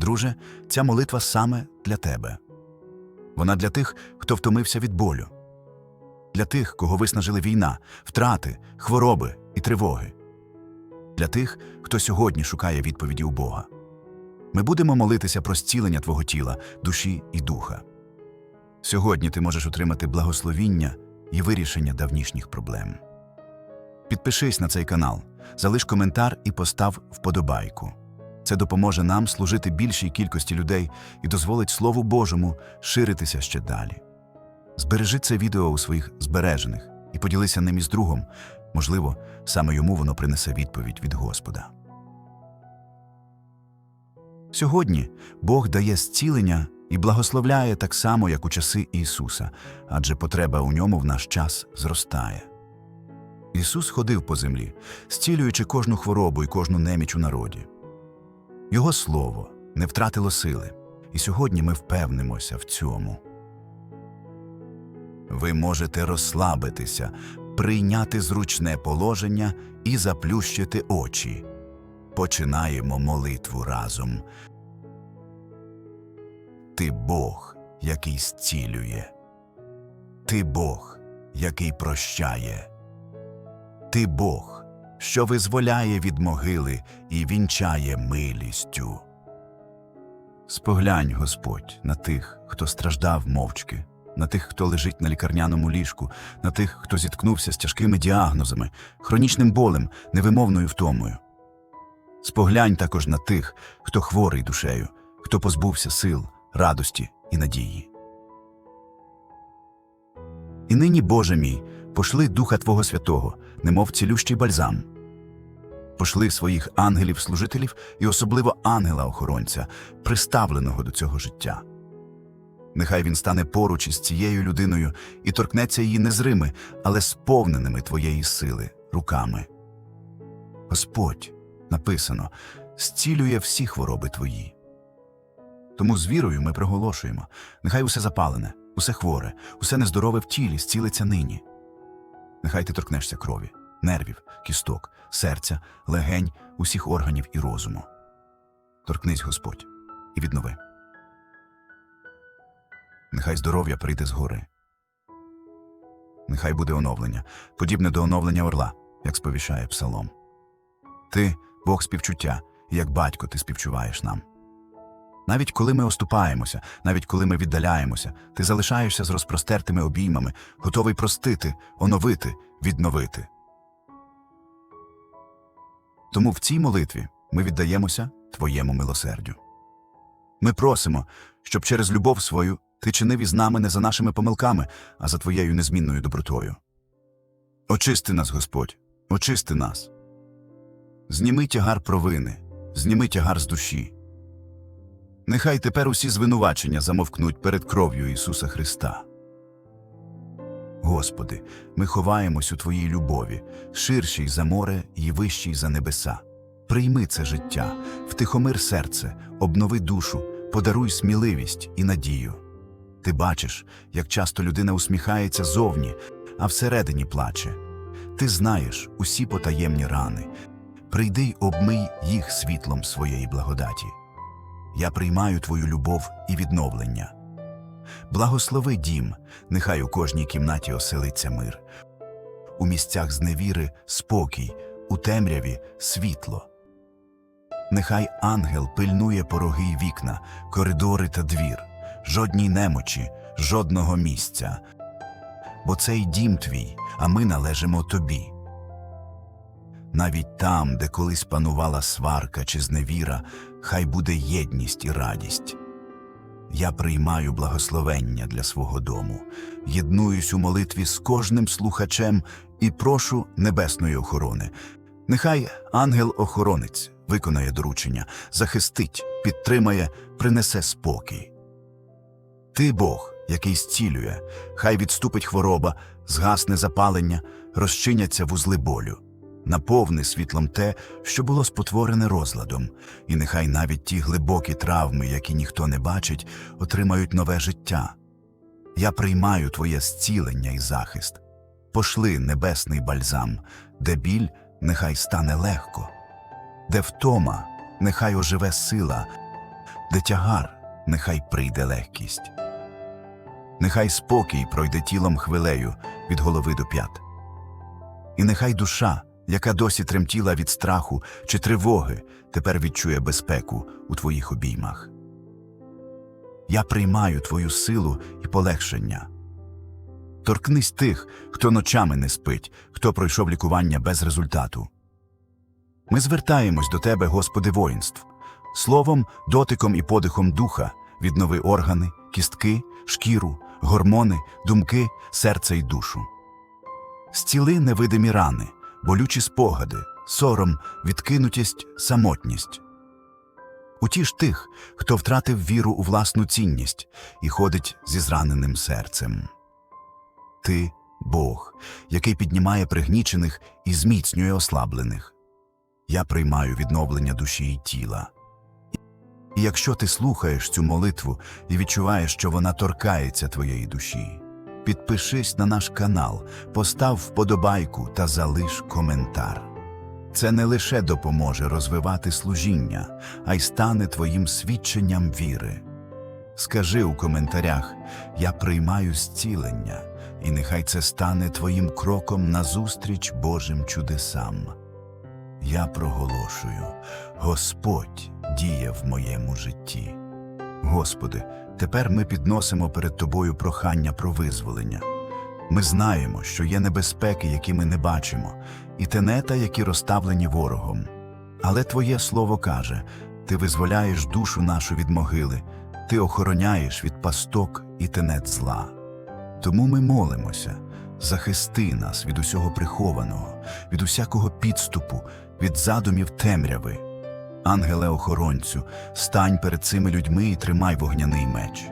Друже, ця молитва саме для тебе. Вона для тих, хто втомився від болю, для тих, кого виснажили війна, втрати, хвороби і тривоги, для тих, хто сьогодні шукає відповіді у Бога. Ми будемо молитися про зцілення твого тіла, душі і духа. Сьогодні ти можеш отримати благословіння і вирішення давнішніх проблем. Підпишись на цей канал, залиш коментар і постав вподобайку. Це допоможе нам служити більшій кількості людей і дозволить Слову Божому ширитися ще далі. Збережи це відео у своїх збережених і поділися ним із другом. Можливо, саме йому воно принесе відповідь від Господа. Сьогодні Бог дає зцілення і благословляє так само, як у часи Ісуса, адже потреба у ньому в наш час зростає. Ісус ходив по землі, зцілюючи кожну хворобу і кожну неміч у народі. Його слово не втратило сили, і сьогодні ми впевнимося в цьому. Ви можете розслабитися, прийняти зручне положення і заплющити очі. Починаємо молитву разом. Ти Бог, який зцілює. Ти Бог, який прощає. Ти Бог, що визволяє від могили і вінчає милістю. Споглянь, Господь, на тих, хто страждав мовчки, на тих, хто лежить на лікарняному ліжку, на тих, хто зіткнувся з тяжкими діагнозами, хронічним болем, невимовною втомою. Споглянь також на тих, хто хворий душею, хто позбувся сил, радості і надії. І нині, Боже мій, пошли Духа Твого Святого, немов цілющий бальзам. Пошли своїх ангелів-служителів і особливо ангела-охоронця, приставленого до цього життя. Нехай він стане поруч із цією людиною і торкнеться її незрими, але сповненими Твоєї сили руками. Господь, написано, зцілює всі хвороби Твої. Тому з вірою ми проголошуємо нехай усе запалене, усе хворе, усе нездорове в тілі зцілиться нині. Нехай ти торкнешся крові, нервів, кісток, серця, легень, усіх органів і розуму. Торкнись, Господь, і віднови. Нехай здоров'я прийде згори. Нехай буде оновлення, подібне до оновлення орла, як сповіщає псалом. Ти Бог співчуття, і як батько ти співчуваєш нам. Навіть коли ми оступаємося, навіть коли ми віддаляємося, ти залишаєшся з розпростертими обіймами, готовий простити, оновити, відновити. Тому в цій молитві ми віддаємося Твоєму милосердю. Ми просимо, щоб через любов свою ти чинив із нами не за нашими помилками, а за Твоєю незмінною добротою. Очисти нас, Господь, очисти нас. Зніми тягар провини, зніми тягар з душі. Нехай тепер усі звинувачення замовкнуть перед кров'ю Ісуса Христа. Господи, ми ховаємось у Твоїй любові, ширшій за море і вищій за небеса. Прийми це життя, втихомир серце, обнови душу, подаруй сміливість і надію. Ти бачиш, як часто людина усміхається зовні, а всередині плаче. Ти знаєш усі потаємні рани. Прийди й обмий їх світлом своєї благодаті. Я приймаю твою любов і відновлення. Благослови дім, нехай у кожній кімнаті оселиться мир. У місцях зневіри спокій, у темряві світло. Нехай ангел пильнує пороги й вікна, коридори та двір, жодній немочі, жодного місця. Бо цей дім твій, а ми належимо тобі. Навіть там, де колись панувала сварка чи зневіра, хай буде єдність і радість. Я приймаю благословення для свого дому, єднуюсь у молитві з кожним слухачем і прошу небесної охорони. Нехай ангел-охоронець виконає доручення, захистить, підтримає, принесе спокій. Ти Бог, який зцілює, хай відступить хвороба, згасне запалення, розчиняться вузли болю. Наповни світлом те, що було спотворене розладом, і нехай навіть ті глибокі травми, які ніхто не бачить, отримають нове життя. Я приймаю твоє зцілення і захист. Пошли небесний бальзам, де біль нехай стане легко, де втома, нехай оживе сила, де тягар, нехай прийде легкість. Нехай спокій пройде тілом хвилею від голови до п'ят. І нехай душа, яка досі тремтіла від страху чи тривоги, тепер відчує безпеку у твоїх обіймах. Я приймаю твою силу і полегшення. Торкнись тих, хто ночами не спить, хто пройшов лікування без результату. Ми звертаємось до Тебе, Господи воїнств, словом, дотиком і подихом духа, віднови органи, кістки, шкіру, гормони, думки, серце і душу. Зціли невидимі рани, болючі спогади, сором, відкинутість, самотність. Утіш тих, хто втратив віру у власну цінність і ходить зі зраненим серцем. Ти Бог, який піднімає пригнічених і зміцнює ослаблених. Я приймаю відновлення душі і тіла. І якщо ти слухаєш цю молитву і відчуваєш, що вона торкається твоєї душі, підпишись на наш канал, постав вподобайку та залиш коментар. Це не лише допоможе розвивати служіння, а й стане твоїм свідченням віри. Скажи у коментарях Я приймаю зцілення, і нехай це стане твоїм кроком назустріч Божим чудесам. Я проголошую, Господь діє в моєму житті. Господи, тепер ми підносимо перед Тобою прохання про визволення. Ми знаємо, що є небезпеки, які ми не бачимо, і тенета, які розставлені ворогом. Але Твоє слово каже Ти визволяєш душу нашу від могили, Ти охороняєш від пасток і тенет зла. Тому ми молимося, захисти нас від усього прихованого, від усякого підступу, від задумів темряви. Ангеле охоронцю, стань перед цими людьми і тримай вогняний меч.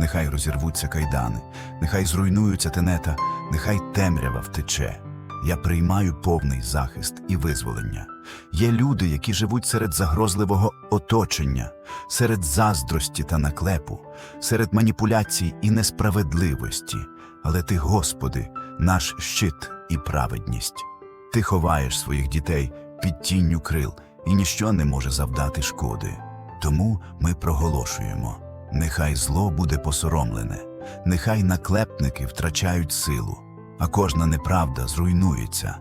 Нехай розірвуться кайдани, нехай зруйнуються тенета, нехай темрява втече. Я приймаю повний захист і визволення. Є люди, які живуть серед загрозливого оточення, серед заздрості та наклепу, серед маніпуляцій і несправедливості. Але ти, Господи, наш щит і праведність. Ти ховаєш своїх дітей під тінню крил, і ніщо не може завдати шкоди. Тому ми проголошуємо: нехай зло буде посоромлене, нехай наклепники втрачають силу, а кожна неправда зруйнується.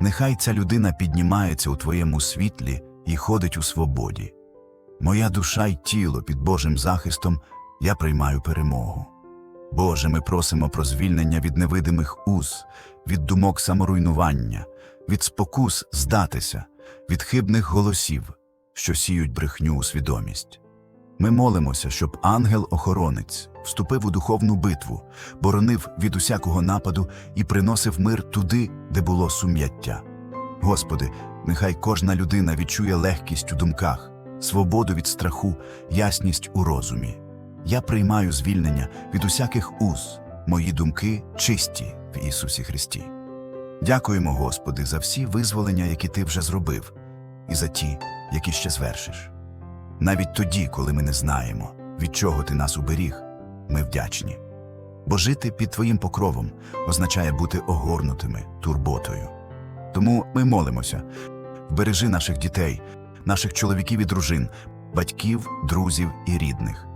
Нехай ця людина піднімається у твоєму світлі і ходить у свободі. Моя душа й тіло під Божим захистом, я приймаю перемогу. Боже, ми просимо про звільнення від невидимих уз, від думок саморуйнування, від спокус здатися, від хибних голосів, що сіють брехню у свідомість. Ми молимося, щоб ангел-охоронець вступив у духовну битву, боронив від усякого нападу і приносив мир туди, де було сум'яття. Господи, нехай кожна людина відчує легкість у думках, свободу від страху, ясність у розумі. Я приймаю звільнення від усяких уз, мої думки чисті в Ісусі Христі. Дякуємо, Господи, за всі визволення, які Ти вже зробив, і за ті, які ще звершиш. Навіть тоді, коли ми не знаємо, від чого ти нас уберіг, ми вдячні. Бо жити під Твоїм покровом означає бути огорнутими турботою. Тому ми молимося вбережи наших дітей, наших чоловіків і дружин, батьків, друзів і рідних.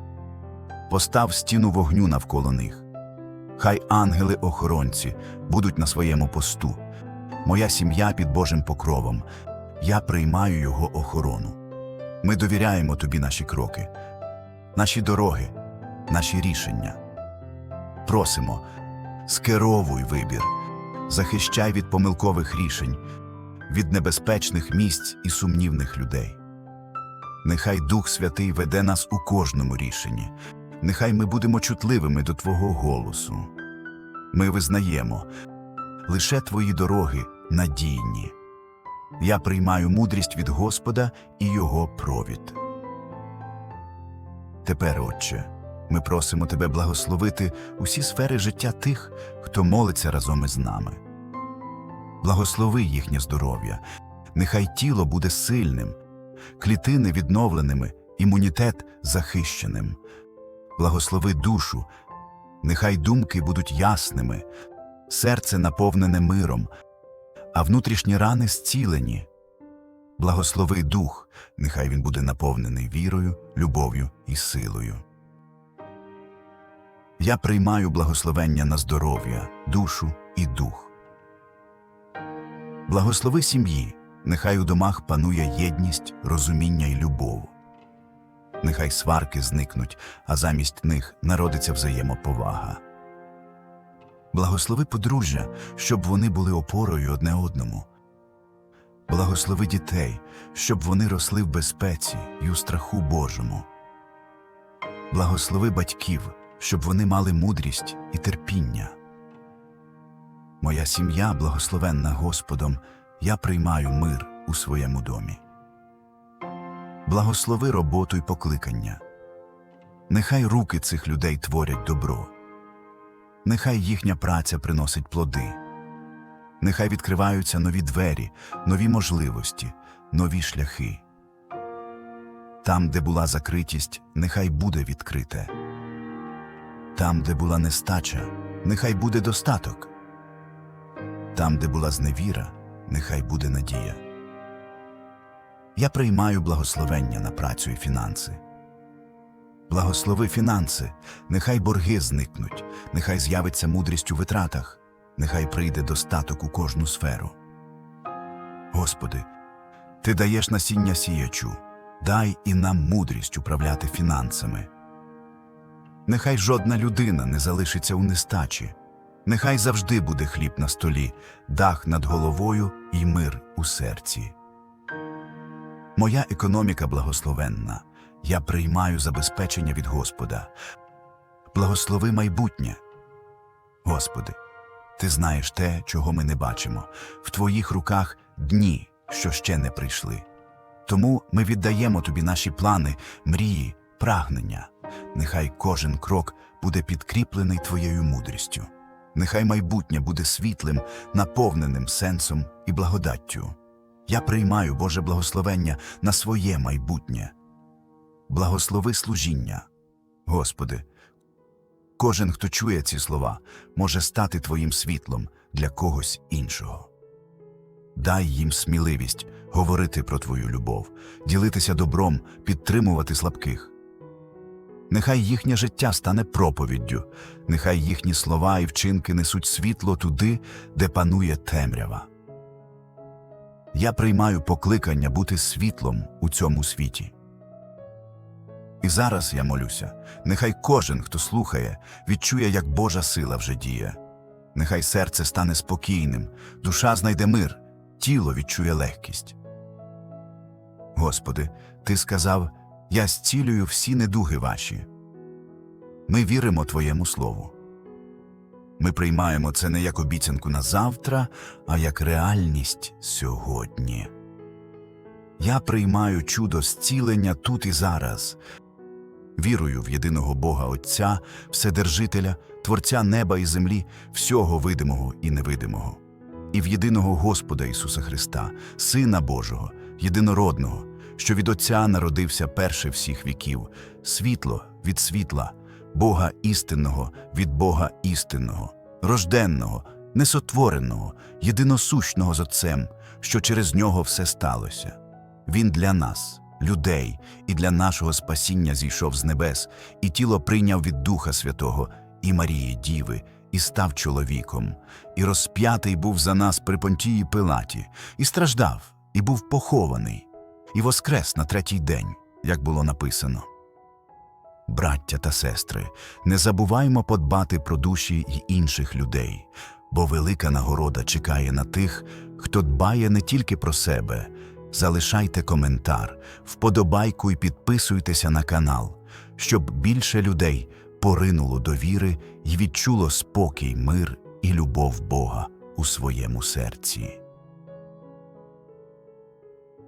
Постав стіну вогню навколо них. Хай ангели-охоронці будуть на своєму посту. Моя сім'я під Божим покровом. Я приймаю його охорону. Ми довіряємо тобі наші кроки, наші дороги, наші рішення. Просимо, скеровуй вибір, захищай від помилкових рішень, від небезпечних місць і сумнівних людей. Нехай Дух Святий веде нас у кожному рішенні, нехай ми будемо чутливими до Твого голосу. Ми визнаємо, лише Твої дороги надійні. Я приймаю мудрість від Господа і Його провід. Тепер, Отче, ми просимо Тебе благословити усі сфери життя тих, хто молиться разом із нами. Благослови їхнє здоров'я, нехай тіло буде сильним, клітини відновленими, імунітет захищеним. Благослови душу, нехай думки будуть ясними, серце наповнене миром, а внутрішні рани зцілені. Благослови дух, нехай він буде наповнений вірою, любов'ю і силою. Я приймаю благословення на здоров'я, душу і дух. Благослови сім'ї, нехай у домах панує єдність, розуміння і любов. Нехай сварки зникнуть, а замість них народиться взаємоповага. Благослови подружжя, щоб вони були опорою одне одному. Благослови дітей, щоб вони росли в безпеці і у страху Божому. Благослови батьків, щоб вони мали мудрість і терпіння. Моя сім'я, благословенна Господом, я приймаю мир у своєму домі. Благослови роботу й покликання. Нехай руки цих людей творять добро. Нехай їхня праця приносить плоди. Нехай відкриваються нові двері, нові можливості, нові шляхи. Там, де була закритість, нехай буде відкрите. Там, де була нестача, нехай буде достаток. Там, де була зневіра, нехай буде надія. Я приймаю благословення на працю і фінанси. Благослови фінанси, нехай борги зникнуть, нехай з'явиться мудрість у витратах, нехай прийде достаток у кожну сферу. Господи, Ти даєш насіння сіячу, дай і нам мудрість управляти фінансами. Нехай жодна людина не залишиться у нестачі, нехай завжди буде хліб на столі, дах над головою і мир у серці. Моя економіка благословенна, я приймаю забезпечення від Господа. Благослови майбутнє. Господи, Ти знаєш те, чого ми не бачимо, в Твоїх руках дні, що ще не прийшли. Тому ми віддаємо Тобі наші плани, мрії, прагнення. Нехай кожен крок буде підкріплений Твоєю мудрістю. Нехай майбутнє буде світлим, наповненим сенсом і благодаттю. Я приймаю Боже благословення на своє майбутнє. Благослови служіння. Господи, кожен, хто чує ці слова, може стати Твоїм світлом для когось іншого. Дай їм сміливість говорити про Твою любов, ділитися добром, підтримувати слабких. Нехай їхнє життя стане проповіддю, нехай їхні слова і вчинки несуть світло туди, де панує темрява. Я приймаю покликання бути світлом у цьому світі. І зараз я молюся, нехай кожен, хто слухає, відчує, як Божа сила вже діє. Нехай серце стане спокійним, душа знайде мир, тіло відчує легкість. Господи, Ти сказав: Я зцілюю всі недуги ваші. Ми віримо Твоєму Слову. Ми приймаємо це не як обіцянку на завтра, а як реальність сьогодні. Я приймаю чудо зцілення тут і зараз. Вірую в єдиного Бога Отця, Вседержителя, Творця неба і землі, всього видимого і невидимого, і в єдиного Господа Ісуса Христа, Сина Божого, єдинородного, що від Отця народився перше всіх віків, світло від світла, Бога істинного від Бога істинного, рожденного, несотвореного, єдиносущного з Отцем, що через нього все сталося. Він для нас, людей, і для нашого спасіння зійшов з небес, і тіло прийняв від Духа Святого і Марії Діви, і став чоловіком, і розп'ятий був за нас при Понтії Пилаті, і страждав, і був похований, і воскрес на третій день, як було написано. Браття та сестри, не забуваймо подбати про душі й інших людей, бо велика нагорода чекає на тих, хто дбає не тільки про себе. Залишайте коментар, вподобайку і підписуйтеся на канал, щоб більше людей поринуло до віри і відчуло спокій, мир і любов Бога у своєму серці.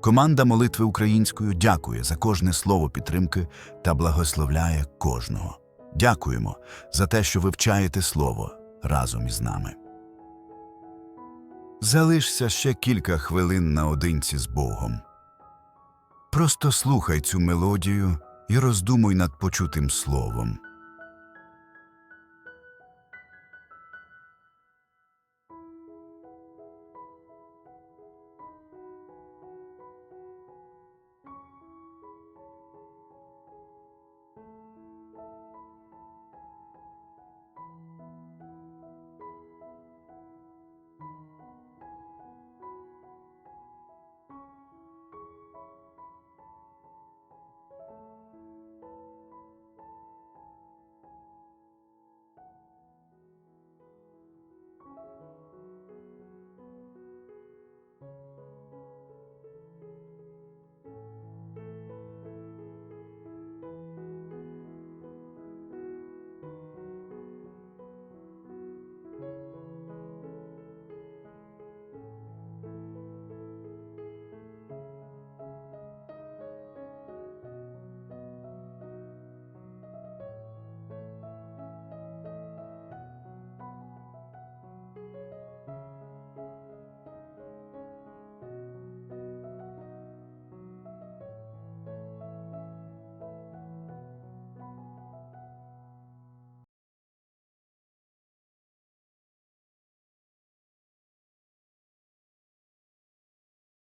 Команда молитви українською дякує за кожне слово підтримки та благословляє кожного. Дякуємо за те, що вивчаєте слово разом із нами. Залишся ще кілька хвилин наодинці з Богом. Просто слухай цю мелодію і роздумуй над почутим словом.